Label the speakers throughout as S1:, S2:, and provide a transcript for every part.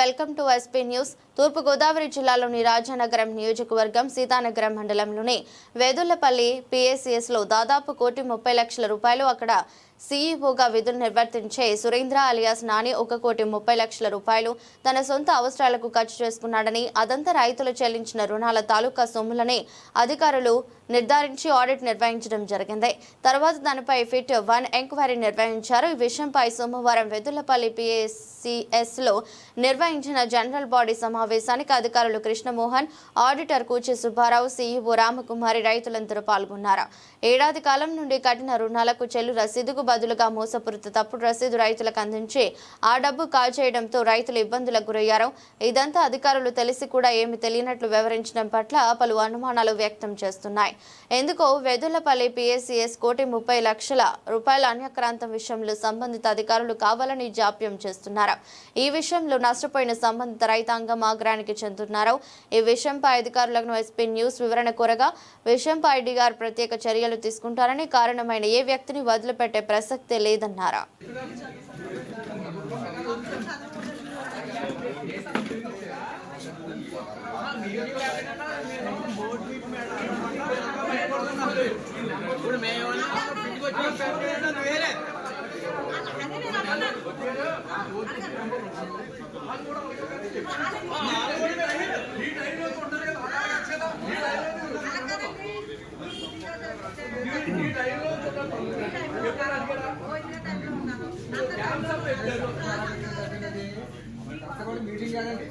S1: Welcome to SP news. తూర్పుగోదావరి జిల్లాలోని రాజానగరం నియోజకవర్గం సీతానగరం మండలంలోని వేదులపల్లి పిఎస్సిఎస్లో దాదాపు కోటి ముప్పై లక్షల రూపాయలు అక్కడ సీఈఓగా విధులు నిర్వర్తించే సురేంద్ర అలియాస్ నాని ఒక కోటి ముప్పై లక్షల రూపాయలు తన సొంత అవసరాలకు ఖర్చు చేసుకున్నాడని అదంతా రైతులు చెల్లించిన రుణాల తాలూకా సొమ్ములని అధికారులు నిర్ధారించి ఆడిట్ నిర్వహించడం జరిగింది. తర్వాత దానిపై ఫిట్ వన్ ఎంక్వైరీ నిర్వహించారు. ఈ విషయంపై సోమవారం వెదులపల్లి పిఎస్సిఎస్లో నిర్వహించిన జనరల్ బాడీ సమావేశానికి అధికారులు కృష్ణమోహన్ ఆడిటర్ కూచి సుబ్బారావు సీఈఓ రామకుమారి రైతులందరూ పాల్గొన్నారు. ఏడాది కాలం నుండి కఠిన రుణాలకు చెల్లు రసీదుకు బదులుగా మోసపూరిత తప్పుడు రసీదు రైతులకు అందించి ఆ డబ్బు కాల్చేయడంతో రైతులు ఇబ్బందులకు గురయ్యారు. ఇదంతా అధికారులు తెలిసి కూడా ఏమి తెలియనట్లు వివరించడం పట్ల పలు అనుమానాలు వ్యక్తం చేస్తున్నాయి. ఎందుకో వెదులపల్లి పిఎస్సిఎస్ కోటి ముప్పై లక్షల రూపాయల అన్యక్రాంతం విషయంలో సంబంధిత అధికారులు కావాలని జాప్యం చేస్తున్నారు. ఈ విషయంలో నష్టపోయిన సంబంధిత రైతాంగం ఆగ్రానికి చెందుతున్నారు. ఈ విషయంపై అధికారులకు ఎస్పీ న్యూస్ వివరణ కోరగా విషయంపై డిఆర్ ప్రత్యేక చర్యలు తీసుకుంటారని కారణమైన ఏ వ్యక్తిని వదిలిపెట్టే ప్రసక్తే లేదన్నారు
S2: ఇప్పుడు మేము ఇంటికి వచ్చి పెట్టడం వేరే
S3: కష్టపడి మీటింగ్ కాదండి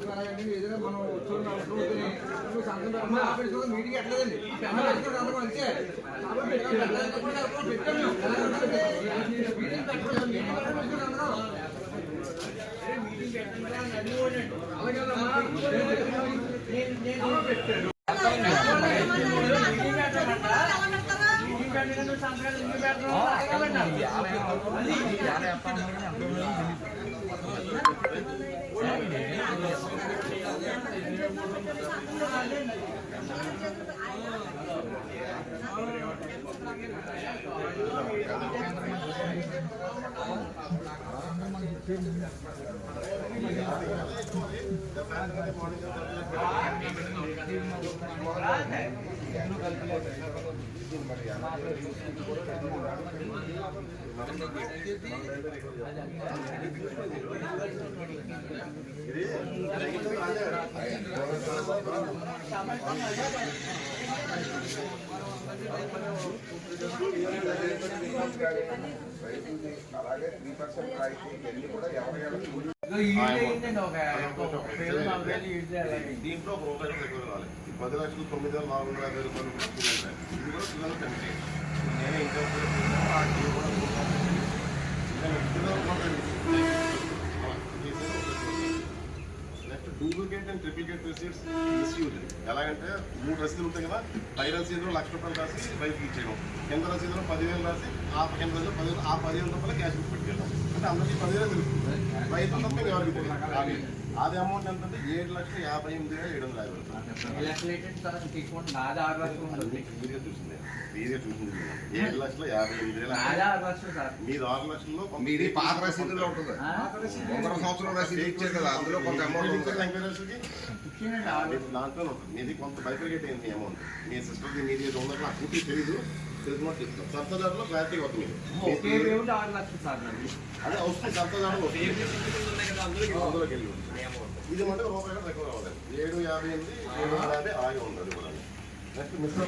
S3: చెప్పాలంటే ఏదైనా మనం మీటింగ్ ఎట్లేదండి అందరం అంతే పెట్టాము. పెట్టాం మేము. ఎలా ఉంటుందంటే, మీటింగ్ పెట్టలేదు మీటింగ్ పెట్టుకుని అందరం అలాగే అమ్మా. నేను- నేను పెట్టాను
S4: అలాగే త్రీ పర్సెంట్ రాయితీ ఇవన్నీ కూడా ఎవరి దీంట్లో ఒక ఎక్కువ రావాలి ఈ పది లక్షలు తొమ్మిది వేల నాలుగు వందల యాభై రూపాయలు పిల్లలు ఇది కూడా పిల్లలు కంటే. నేనే ఇంకా ఆ టీవీ కూడా next duplicate and triplicate receipts misuse ఎలాగంటే మూడు రసీదులు ఉంటాయి కదా పై రసీదులో లక్ష రూపాయలు రాసి రైతుకి ఇచ్చేయడం. కింద రసీదులో పదివేలు రాసి ఆ కింద రసీదులో పదివేలు ఆ పదివేల రూపాయలు క్యాష్ బుక్ పెట్టుకెళ్ళాం అంటే అందరికీ పదివేలు తెలుస్తుంది. రైతు తప్ప ఎవరికి తెలియదు? అది అమౌంట్ ఎంత అంటే ఏడు లక్షల యాభై ఎనిమిది వేల ఏడు వందల యాభై
S2: తీసుకుంటే నాది ఆరు లక్షలు ఉంటుంది.
S4: మీరే చూసింది. మీరే చూసింది ఏడు లక్షల యాభై ఎనిమిది వేల
S2: నాది ఆరు లక్షలు సార్.
S4: మీరు ఆరు లక్షల్లో
S5: మీది పాత రసీదులో ఉంటుంది? వందల సంవత్సరం రసీదు ఇచ్చారు కదా అందులో కొంత అమౌంట్
S4: దాంట్లో ఉంటుంది. మీది కొంత బైఫికేట్ అయింది అమౌంట్ మీ సిస్టర్ది మీది ఏదో ఉన్నట్లు నాకు పూర్తి తెలియదు సర్తదారులో క్లారిటీ
S2: ఆరు లక్షలు సార్.
S4: అదే వస్తుంది అందులోకి వెళ్ళి. ఇది ఏడు యాభై ఎనిమిది ఏడు వందల యాభై ఆగి కూడా నెక్స్ట్ మిశ్ర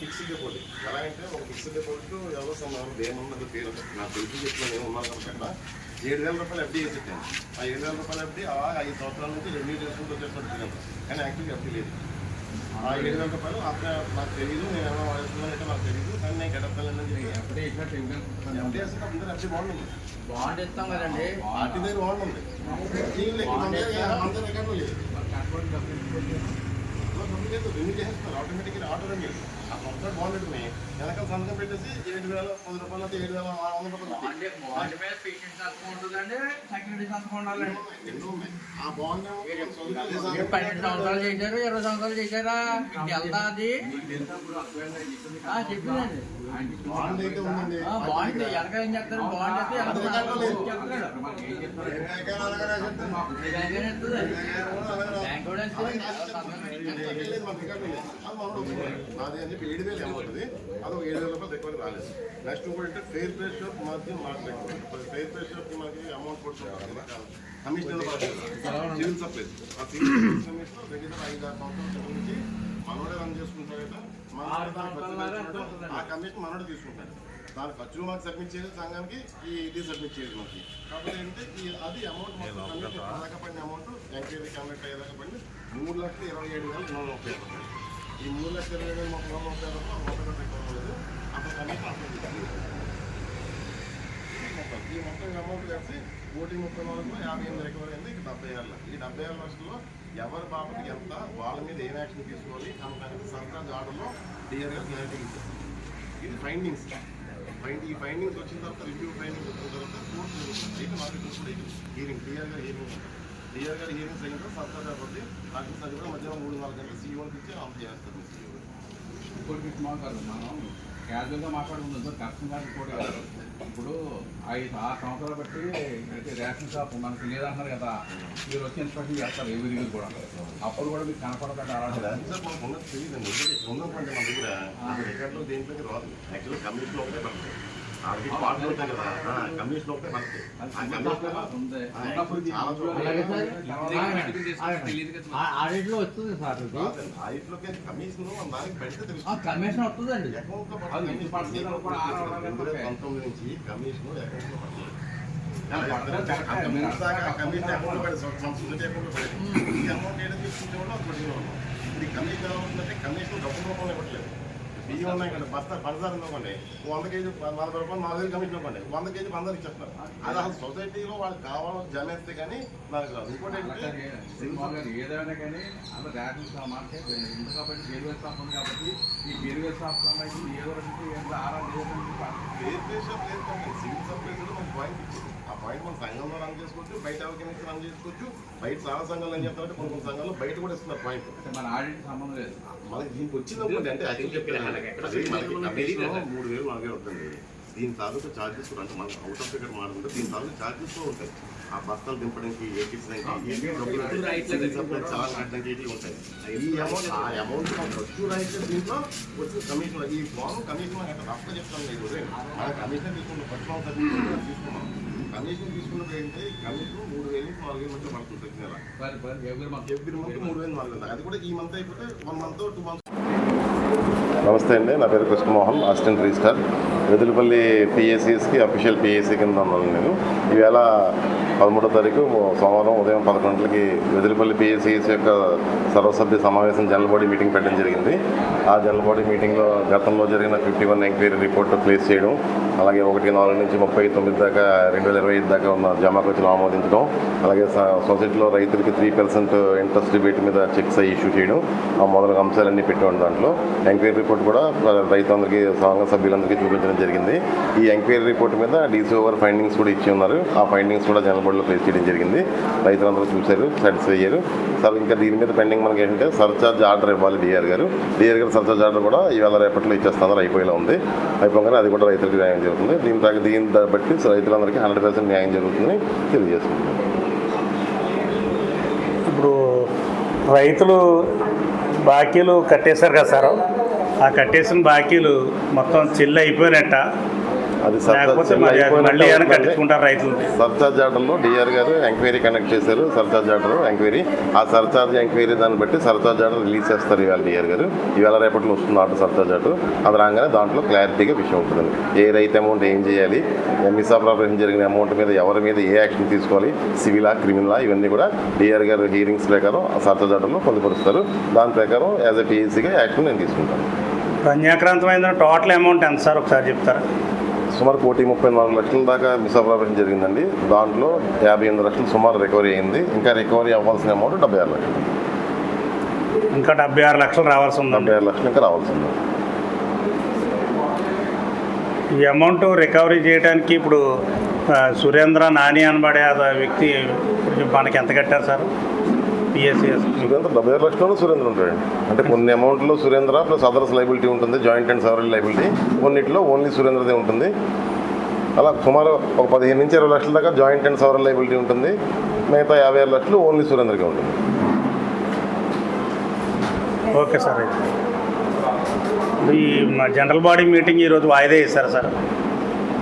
S4: ఫిక్స్డ్ డిపాజిట్. ఎలా అంటే ఒక ఫిక్స్డ్ డిపాజిట్ ఎవరో సమానం ఏమన్నది పేరు నాకు తెలిసి చెప్పిన నేను ఉన్నాను కాబట్టి అక్కడ. ఏడు వేల రూపాయలు ఎఫ్డీ వేసేటాను ఆ ఏడు వేల రూపాయలు ఎఫ్డీ ఆ ఐదు సంవత్సరాల నుంచి రెన్యూ చేసుకుంటూ తినంత కానీ యాక్చువల్గా ఎఫ్డీ లేదు. ఏడు వేల రూపాయలు అక్కడ నాకు తెలియదు నేను ఏమైనా వాడుతున్నానంటే నాకు తెలియదు కానీ నేను చెప్పి
S2: ఎప్పుడే
S4: బాగుంటుంది
S2: బాండ్ ఇస్తాం కదండి
S4: పార్టీ దగ్గర బాగుంటుంది దీనిలో లేదు
S2: కట్టుబడి
S4: చేస్తారు ఆటోమేటిక్గా ఆటో వెనకాల సంతకం పెట్టేసి ఏడు వేల పది రూపాయలు ఏడు వేల ఆరు వందల రూపాయలు
S2: పన్నెండు సంవత్సరాలు చేశారు ఇరవై సంవత్సరాలు చేశారా వెళ్తా అది చెప్పిందండి
S4: బాండ్ అయితే ఉందండి
S2: ఆ, బాండ్ వెనక ఏం చెప్తారు బాండ్ అయితే బ్యాంక్ కూడా
S4: అని ఏడు వేలు ఏమవుతుంది అది ఒక ఏడు వేల రూపాయలు రికవరీ రాలేదు. నెక్స్ట్ ఇంకోటి ఫెయిర్ పే షాప్ మాత్రం మాట్లాడుకోవాలి ఫెయిర్ పే షాప్కి మనకి అమౌంట్ కూడా కమిషన్ సివిల్ సప్లైస్ ఆ సివిల్ కమిషన్ రెగ్యులర్ ఐదు ఆరు సంవత్సరాల నుంచి మనోడే రన్ చేసుకుంటాడు. ఆ కమిషన్ మనోడే తీసుకుంటాడు. దాని ఖర్చులు మాకు సబ్మిట్ చేయాలి సంఘానికి ఈ ఇది సబ్మిట్ చేయాలి మనకి కాబట్టి ఏంటంటే ఈ అది అమౌంట్ పడిన అమౌంట్ ఎంక్వైరీ కమిట్ అయ్యేదాకా పడింది మూడు లక్షల ఇరవై ఏడు వేల వందల ముప్పై ఈ మూడు లక్షల ఇరవై మా ముప్పై వందల ముప్పై రూపాయలు లేదు అప్పుడు కమిషన్ అప్లై మొత్తం. ఈ మొత్తం అమౌంట్ కలిసి కోటి ముప్పై నాలుగులో యాభై ఎనిమిది రికవర్ అయింది ఇక డెబ్బై ఏళ్ళ. ఈ డెబ్బై ఏళ్ళ లక్షల్లో ఎవరి బాబుకి ఎంత వాళ్ళ మీద ఏం యాక్షన్ తీసుకోవాలి అనడానికి సర్కార్ ఆర్డర్లో క్లియర్గా క్లారిటీ ఇచ్చారు ఇది ఫైండింగ్స్ ఫైండ్ ఈ ఫైండింగ్స్ వచ్చిన తర్వాత రివ్యూ ఫైండింగ్స్ వచ్చిన తర్వాత కోర్టు అయితే మాకు ఇప్పుడు హీరింగ్ క్లియర్గా హీరింగ్ ఉంటుంది హీరింగ్స్ అయిన తర్వాత సర్కార్ కాబట్టి నాకు అది కూడా మధ్యాహ్నం మూడు నాలుగు గంటలు సీఓకి ఇచ్చి ఆఫ్ చేస్తారు
S6: స్మాల్ కాదు మనం క్యాజువల్గా మాట్లాడుకుందాం సార్. కష్టం కాదు కాదు ఇప్పుడు ఐదు ఆరు సంవత్సరాలు బట్టి అయితే రేషన్ షాప్ మనకి లేదంటున్నారు కదా. మీరు వచ్చి ఇన్స్పెక్షన్ చేస్తారు ఏ విధిగా కూడా. అప్పుడు కూడా మీకు కనపడదండి అలాంటి
S4: ఉన్నది ఎందుకంటే ఉన్నటువంటి మన దగ్గర రికార్డులో దేంట్లోకి రాదు. యాక్చువల్గా కమిషన్ ఒకటే పడుతుంది ఆల్రెడీ పాటలు ఉంటాయి కదా ఆ, కమిషన్ ఒకటే పడుతుంది ఆ కమిషన్
S6: ఉంది
S4: ఆ,
S6: ఉన్నప్పుడు ఇది
S4: చాలా చోట్ల
S2: అలాగే సార్.
S4: రాదండి.
S2: ఆడిట్లో వస్తుంది సార్ ఇది
S4: ఆ ఇంట్లోకి కమిషన్ మన దానికి పెడితే
S2: ఆ,
S4: తెలుస్తుంది
S2: కమిషన్ వస్తుందండి
S4: అకౌంట్ లో
S6: అది ఎంత పడుతుంది అని కూడా ఆరు అవడానికి
S4: రెండు వేల
S6: ఉంటాయి.
S4: పంతొమ్మిది నుంచి కమిషన్ అకౌంట్ లో పడుతుంది
S6: పడుతుంది, కరెక్టే.
S4: కమిషన్ దాకా కమిషన్ అకౌంట్ లో పడేది సంస్కృతి అకౌంట్ లో పడేది ఈ అమౌంట్ ఏదో తీసుకుంటే కూడా ఒకటి ఉన్నాం ఇది కమిషన్ ఎలా అవుతుందంటే కమిషన్ డబ్బు రూపంలో ఇవ్వట్లేదు బియ్యం ఉన్నాయి కదా బస్తా పంచదార ఉందనుకోండి వంద కేజీ నలభై రూపాయలు నాలుగు వేలు కమిషన్ ఇవ్వండి వంద కేజీ పంచదార ఇచ్చేస్తున్నారు. అది అసలు సొసైటీలో వాళ్ళకి కావాలని జమేస్తే కానీ నాకు రాదు. ఇంకోటి ఏంటంటే
S6: ఏదైనా కానీ అలా ఉంది కాబట్టి బేరువేల్ షాప్ ఉంది కాబట్టి ఈ బేరువేల్ షాప్ సంబంధించి ఒకటి ఎంత ఆరా
S4: లేదు కానీ సివిల్ సప్లైస్ కూడా మనకి పాయింట్ ఇచ్చింది. పాయింట్ మనం సంఘంలో రన్ చేసుకోవచ్చు బయట ఎవరికైనా రన్ చేసుకోవచ్చు బయట చాలా సంఘాలు ఏం చెప్తారంటే కొన్ని కొన్ని సంఘాలు బయట కూడా ఇస్తున్నారు పాయింట్
S6: మన ఆడిట్ సంబంధం లేదు.
S4: మనకి దీనికి వచ్చింది అంటే అది చెప్పాను మూడు వేలు నాలుగు వేలు ఉంటుంది. దీని తాలూకు ఛార్జెస్ కూడా అంటే మనకు అవుట్ ఆఫ్ ఫిగర్ మాట్లాడుకుంటే దీని తాలూకు ఛార్జెస్ కూడా ఉంటాయి. ఆ బస్తాలు దింపడానికి చాలా కట్టడానికి ఇవి ఉంటాయి. ఈ అమౌంట్ ఆ అమౌంట్ ఖర్చు అయితే దీంట్లో వచ్చిన కమిషన్ ఈ ఫామ్ కమిషన్ అంటే రఫ్గా చెప్తాను మీకు మన కమిషన్ తీసుకున్నాం కమిషన్ తీసుకున్నప్పుడు ఏంటంటే కమిషన్ మూడు వేలు నాలుగు వేలు మధ్య ప్రతి నెల. Every month? మూడు వేలు నాలుగు వేలు. అది కూడా ఈ మంత్ అయిపోతే వన్ మంత్ టూ మంత్స్. నమస్తే అండి నా పేరు కృష్ణమోహన్ అసిస్టెంట్ రిజిస్టర్ వెదులుపల్లి పిఎస్సిఎస్కి అఫీషియల్ పిఎస్సి కింద ఉన్నాను నేను. ఈవేళ పదమూడో తారీఖు సోమవారం ఉదయం పదకొండు గంటలకి వెదిరిపల్లి పిఎస్సిఎస్ యొక్క సర్వసభ్య సమావేశం జనరల్ బాడీ మీటింగ్ పెట్టడం జరిగింది. ఆ జనరల్ బాడీ మీటింగ్లో గతంలో జరిగిన fifty one enquiry report place చేయడం అలాగే ఒకటి నాలుగు నుంచి ముప్పై తొమ్మిది దాకా రెండు వేల ఇరవై ఐదు దాకా ఉన్న జమాఖర్చులు ఆమోదించడం అలాగే స- సొసైటీలో రైతులకి త్రీ పర్సెంట్ ఇంట్రెస్ట్ రిబేట్ మీద చెక్స్ ఇష్యూ చేయడం ఆ మొదలగు అంశాలన్నీ పెట్టాం దాంట్లో. ఎంక్వైరీ రిపోర్ట్ కూడా రైతులందరికీ సంఘ సభ్యులందరికీ చూపించడం జరిగింది. ఈ ఎంక్వైరీ రిపోర్ట్ మీద డీసీ ఓవర్ ఫైండింగ్స్ కూడా ఇచ్చి ఉన్నారు. ఆ ఫైండింగ్స్ కూడా జనరల్ బోర్డులో ప్లేస్ చేయడం జరిగింది. రైతులందరూ చూశారు సాటిస్ఫై అయ్యారు. సార్ ఇంకా దీని మీద పెండింగ్ మనకి ఏంటంటే సర్చార్జ్ ఆర్డర్ ఇవ్వాలి డిఆర్ గారు. డిఆర్ గారు సర్చార్జ్ ఆర్డర్ కూడా ఈవేళ రేపట్లో ఇచ్చేస్తున్నారు అయిపోయేలా ఉంది. అయిపోగానే అది కూడా రైతులకు న్యాయం జరుగుతుంది. దీని తగ్గ దీని బట్టి రైతులందరికీ హండ్రెడ్ పర్సెంట్ న్యాయం జరుగుతుందని తెలియజేస్తున్నాను
S7: ఇప్పుడు రైతులు బాకీలు కట్టేశారు కదా సార్? ఆ కట్టేసిన బాకీలు మొత్తం చెల్లి అయిపోయినట్ట.
S4: అది సర్చార్జ్ ఆర్డర్లో డిఆర్ గారు ఎంక్వైరీ కండక్ట్ చేశారు. Surcharge order enquiry. ఆ సర్చార్జ్ ఎంక్వైరీ దాన్ని బట్టి సర్చార్జ్ ఆర్డర్ రిలీజ్ చేస్తారు ఇవాళ డిఆర్ గారు. ఇవాళ రేపట్లో వస్తుంది ఆర్డర్ సర్చార్జ్ ఆర్డర్ అది రాగానే దాంట్లో క్లారిటీగా విషయం ఉంటుందండి. ఏ రైతు అమౌంట్ ఏం చేయాలి మిస్అప్రాపరేషన్ జరిగిన అమౌంట్ మీద ఎవరి మీద ఏ యాక్షన్ తీసుకోవాలి సివిలా క్రిమినలా ఇవన్నీ కూడా డిఆర్ గారు హీరింగ్స్ ప్రకారం ఆ సర్చార్జ్ ఆర్డర్లో పొందుపరుస్తారు. దాని ప్రకారం యాజ్ ఎ పిఎస్సీగా యాక్షన్ నేను తీసుకుంటాను.
S7: రంజాక్రాంతమైన టోటల్ అమౌంట్ ఎంత సార్? ఒకసారి చెప్తారా?
S4: సుమారు కోటి ముప్పై నాలుగు లక్షల దాకా మిస్అప్రాపరేషన్ జరిగిందండి. దాంట్లో యాభై ఎనిమిది లక్షలు సుమారు రికవరీ అయింది. ఇంకా రికవరీ అవ్వాల్సిన అమౌంట్ డెబ్బై ఆరు లక్షలు.
S7: ఇంకా డెబ్బై ఆరు లక్షలు రావాల్సి ఉందండి.
S4: డెబ్బై ఆరు లక్షలు ఇంకా రావాల్సింది
S7: ఈ అమౌంట్ రికవరీ చేయడానికి ఇప్పుడు సురేంద్ర నాని అనబడే ఆ వ్యక్తి మనకి ఎంత కట్టారు సార్? పిఎస్సిఎస్
S4: డెబ్బై ఆరు లక్షల్లో సురేంద్ర ఉంటాడండి అంటే కొన్ని అమౌంట్లో సురేంద్ర ప్లస్ అదర్స్ లైబిలిటీ ఉంటుంది జాయింట్ అండ్ సెవరల్ లైబిలిటీ. కొన్నిట్లో ఓన్లీ సురేంద్రదే ఉంటుంది. అలా సుమారు ఒక పదిహేను నుంచి ఇరవై లక్షల దాకా జాయింట్ అండ్ సెవరల్ లైబిలిటీ ఉంటుంది. మిగతా యాభై ఆరు లక్షలు ఓన్లీ సురేంద్రకే ఉంటుంది.
S7: Okay sir. ఈ జనరల్ బాడీ మీటింగ్ ఈరోజు వాయిదా వేశారు సార్?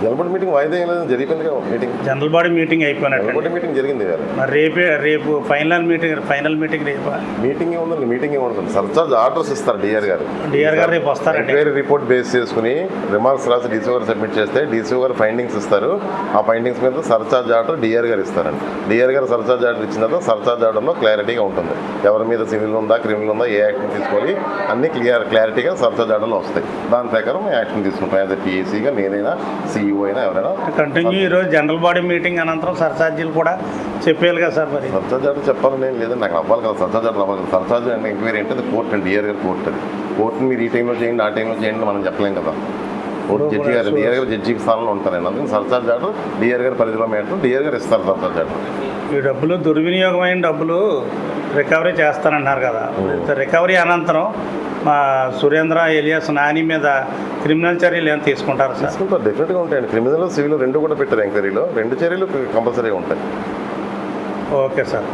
S4: జనబడి మీటింగ్ వాయిదా ఏం లేదు జరిగిపోయింది కదా మీటింగ్
S7: జనరల్ బాడీ మీటింగ్ అయిపోయినట్టు
S4: మీటింగ్ జరిగింది వేరే
S7: మరి రేపే రేపు ఫైనల్ మీటింగ్ ఫైనల్ మీటింగ్ రేపు.
S4: మీటింగ్ ఏముందండి మీటింగ్ ఏముంటుంది సర్చార్జ్ ఆర్డర్స్ ఇస్తారు డిఆర్ గారు.
S7: డిఆర్ గారు రేపు వస్తారండి.
S4: ఎంక్వైరీ రిపోర్ట్ బేస్ చేసుకుని రిమార్క్స్ రాసి డీసీఓ గారు సబ్మిట్ చేస్తే డీసీఓ గారు ఫైండింగ్స్ ఇస్తారు. ఆ ఫైండింగ్స్ మీద సర్చార్జ్ ఆర్డర్ డిఆర్ గారు ఇస్తారండి. డిఆర్ గారు సర్చార్జ్ ఆర్డర్ ఇచ్చిన తర్వాత సర్చార్జ్ ఆర్డర్లో క్లారిటీగా ఉంటుంది. ఎవరి మీద సివిల్ ఉందా క్రిమినల్ ఉందా ఏ యాక్షన్ తీసుకోవాలి అన్ని క్లియర్ క్లారిటీగా సర్చార్జ్ ఆర్డర్లో వస్తాయి. దాని ప్రకారం యాక్షన్ తీసుకుంటాం. యాజ్ టీఏసీగా నేనైనా అయినా ఎవరైనా?
S7: కంటిన్యూ ఈరోజు జనరల్ బాడీ మీటింగ్ అనంతరం సర్చార్జీలు కూడా చెప్పేయాలి కదా సార్ మరి.
S4: సర్చార్జ్ చెప్పాలని ఏం లేదండి నాకు అవ్వాలి కదా సర్చార్జ్ ఆర్డర్ అవ్వాలి కదా. సర్చార్జ్ అంటే ఎంక్వైరీ అంటే అది కోర్టు అండి డిఆర్ గారు కోర్టు అది. కోర్టుని మీరు ఈ టైంలో చేయండి ఆ టైంలో చేయండి మనం చెప్పలేం కదా. కోర్టు జడ్జి గారు డిఆర్ గారు జడ్జి స్థానంలో ఉంటారండి అందుకని సర్చార్జ్ ఆర్డర్ డిఆర్ గారి పరిధిలో మేరకు డిఆర్ గారు ఇస్తారు సర్చార్జ్ ఆర్డర్.
S7: ఈ డబ్బులు దుర్వినియోగమైన డబ్బులు రికవరీ చేస్తానన్నారు కదా. రికవరీ అనంతరం మా సురేంద్ర ఎలియాస్ నాని మీద క్రిమినల్ చర్యలు ఏమైనా తీసుకుంటారు సార్?
S4: తీసుకుంటారు డెఫినెట్గా ఉంటాయండి. క్రిమినల్ సివిల్ రెండు కూడా పెట్టారు ఎంక్వైరీలో. రెండు చర్యలు కంపల్సరీగా ఉంటాయి.
S7: Okay sir.